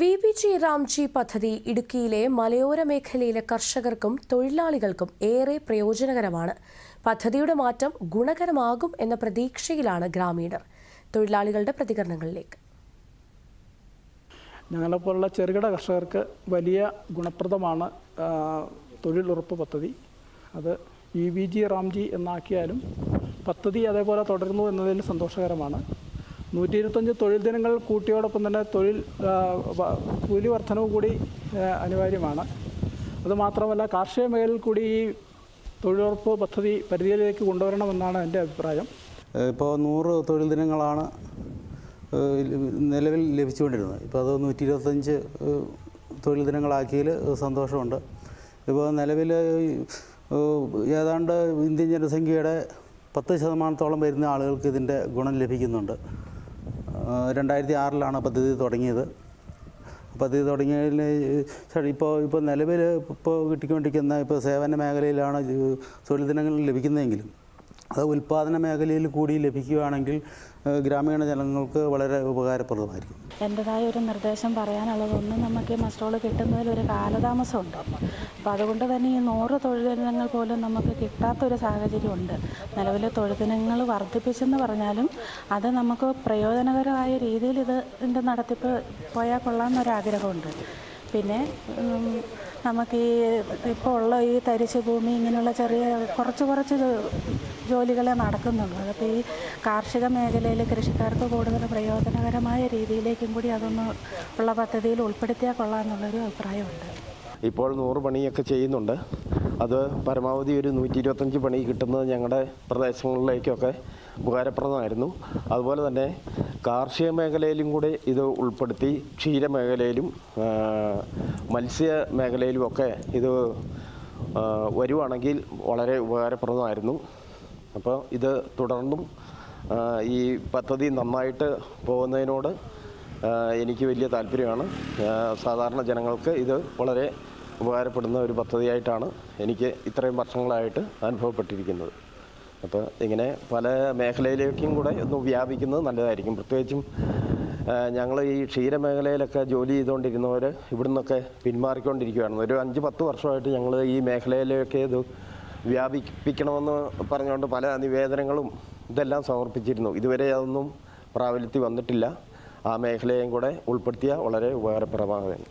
V. B G Ramji പദ്ധതി ഇടുക്കിയിലെ മലയോര മേഖലയിലെ കർഷകർക്കും തൊഴിലാളികൾക്കും ഏറെ പ്രയോജനകരമാണ്. പദ്ധതിയുടെ മാറ്റം ഗുണകരമാകും എന്ന പ്രതീക്ഷയിലാണ് ഗ്രാമീണർ. തൊഴിലാളികളുടെ പ്രതികരണങ്ങളിലേക്ക്. ഞങ്ങളെപ്പോലുള്ള ചെറുകിട കർഷകർക്ക് വലിയ ഗുണപ്രദമാണ് തൊഴിലുറപ്പ് പദ്ധതി. അത് E V. G. RAM G എന്നാക്കിയാലും പദ്ധതി അതേപോലെ തുടരുന്നു എന്നതിൽ സന്തോഷകരമാണ്. നൂറ്റി ഇരുപത്തഞ്ച് തൊഴിൽ ദിനങ്ങൾ കൂട്ടിയോടൊപ്പം തന്നെ തൊഴിൽ കൂലി വർധനവ് കൂടി അനിവാര്യമാണ്. അതുമാത്രമല്ല കാർഷിക മേഖലയിൽ കൂടി ഈ തൊഴിലുറപ്പ് പദ്ധതി പരിധിയിലേക്ക് കൊണ്ടുവരണമെന്നാണ് എന്റെ അഭിപ്രായം. ഇപ്പോൾ നൂറ് തൊഴിൽ ദിനങ്ങളാണ് നിലവിൽ ലഭിച്ചുകൊണ്ടിരുന്നത്. ഇപ്പോൾ അത് നൂറ്റി ഇരുപത്തഞ്ച് തൊഴിൽ ദിനങ്ങളാക്കിയതിൽ സന്തോഷമുണ്ട്. ഇപ്പോൾ നിലവിൽ ഏതാണ്ട് ഇന്ത്യൻ ജനസംഖ്യയുടെ പത്ത് ശതമാനത്തോളം വരുന്ന ആളുകൾക്ക് ഇതിന്റെ ഗുണം ലഭിക്കുന്നുണ്ട്. രണ്ടായിരത്തി ആറിലാണ് പദ്ധതി തുടങ്ങിയത്. പദ്ധതി തുടങ്ങിയതിൽ ഇപ്പോൾ ഇപ്പോൾ നിലവിൽ ഇപ്പോൾ കിട്ടിക്കൊണ്ടിരിക്കുന്ന ഇപ്പോൾ സേവന മേഖലയിലാണ് തൊഴിൽ ദിനങ്ങൾ ലഭിക്കുന്നതെങ്കിലും അത് ഉൽപ്പാദന മേഖലയിൽ കൂടി ലഭിക്കുകയാണെങ്കിൽ ഗ്രാമീണ ജനങ്ങൾക്ക് വളരെ ഉപകാരപ്രദമായിരിക്കും. എന്റെതായ ഒരു നിർദ്ദേശം പറയാനുള്ളതൊന്നും നമുക്ക് ഈ മസ്ട്രോൾ കിട്ടുന്നതിൽ ഒരു കാലതാമസമുണ്ട്. അപ്പോൾ അതുകൊണ്ട് തന്നെ ഈ നൂറ് തൊഴിലിനങ്ങൾ പോലും നമുക്ക് കിട്ടാത്തൊരു സാഹചര്യമുണ്ട്. നിലവിലെ തൊഴിലിനങ്ങൾ വർദ്ധിപ്പിച്ചെന്ന് പറഞ്ഞാലും അത് നമുക്ക് പ്രയോജനകരമായ രീതിയിൽ ഇത് ഇതിന്റെ നടത്തിപ്പ് പോയാൽ കൊള്ളാമെന്നൊരാഗ്രഹമുണ്ട്. പിന്നെ നമുക്ക് ഈ ഇപ്പോൾ ഉള്ള ഈ തരിശ് ഭൂമി ഇങ്ങനെയുള്ള ചെറിയ കുറച്ച് കുറച്ച് ജോലികളെ നടക്കുന്നുള്ളൂ. അപ്പോൾ ഈ കാർഷിക മേഖലയിൽ കൃഷിക്കാർക്ക് കൂടുതൽ പ്രയോജനകരമായ രീതിയിലേക്കും കൂടി അതൊന്ന് ഉള്ള പദ്ധതിയിൽ ഉൾപ്പെടുത്തിയാൽ കൊള്ളാമെന്നുള്ളൊരു അഭിപ്രായമുണ്ട്. ഇപ്പോൾ നൂറ് പണിയൊക്കെ ചെയ്യുന്നുണ്ട്. അത് പരമാവധി ഒരു നൂറ്റി ഇരുപത്തഞ്ച് പണി കിട്ടുന്നത് ഞങ്ങളുടെ പ്രദേശങ്ങളിലേക്കൊക്കെ ഉപകാരപ്രദമായിരുന്നു. അതുപോലെ തന്നെ കാർഷിക മേഖലയിലും കൂടി ഇത് ഉൾപ്പെടുത്തി ക്ഷീരമേഖലയിലും മത്സ്യ മേഖലയിലുമൊക്കെ ഇത് വരുവാണെങ്കിൽ വളരെ ഉപകാരപ്രദമായിരുന്നു. അപ്പോൾ ഇത് തുടർന്നും ഈ പദ്ധതി നന്നായിട്ട് പോകുന്നതിനോട് എനിക്ക് വലിയ താല്പര്യമാണ്. സാധാരണ ജനങ്ങൾക്ക് ഇത് വളരെ ഉപകാരപ്പെടുന്ന ഒരു പദ്ധതിയായിട്ടാണ് എനിക്ക് ഇത്രയും വർഷങ്ങളായിട്ട് അനുഭവപ്പെട്ടിരിക്കുന്നത്. അപ്പോൾ ഇങ്ങനെ പല മേഖലയിലേക്കും കൂടെ ഒന്ന് വ്യാപിക്കുന്നത് നല്ലതായിരിക്കും. പ്രത്യേകിച്ചും ഞങ്ങൾ ഈ ക്ഷീരമേഖലയിലൊക്കെ ജോലി ചെയ്തുകൊണ്ടിരുന്നവർ ഇവിടെ നിന്നൊക്കെ പിന്മാറിക്കൊണ്ടിരിക്കുകയാണ്. ഒരു അഞ്ച് പത്ത് വർഷമായിട്ട് ഞങ്ങൾ ഈ മേഖലയിലേക്ക് ഇത് വ്യാപിപ്പിക്കണമെന്ന് പറഞ്ഞുകൊണ്ട് പല നിവേദനങ്ങളും ഇതെല്ലാം സമർപ്പിച്ചിരുന്നു. ഇതുവരെ അതൊന്നും പ്രാബല്യത്തിൽ വന്നിട്ടില്ല. ആ മേഖലയും കൂടെ ഉൾപ്പെടുത്തിയാൽ വളരെ ഉപകാരപ്രദമാകും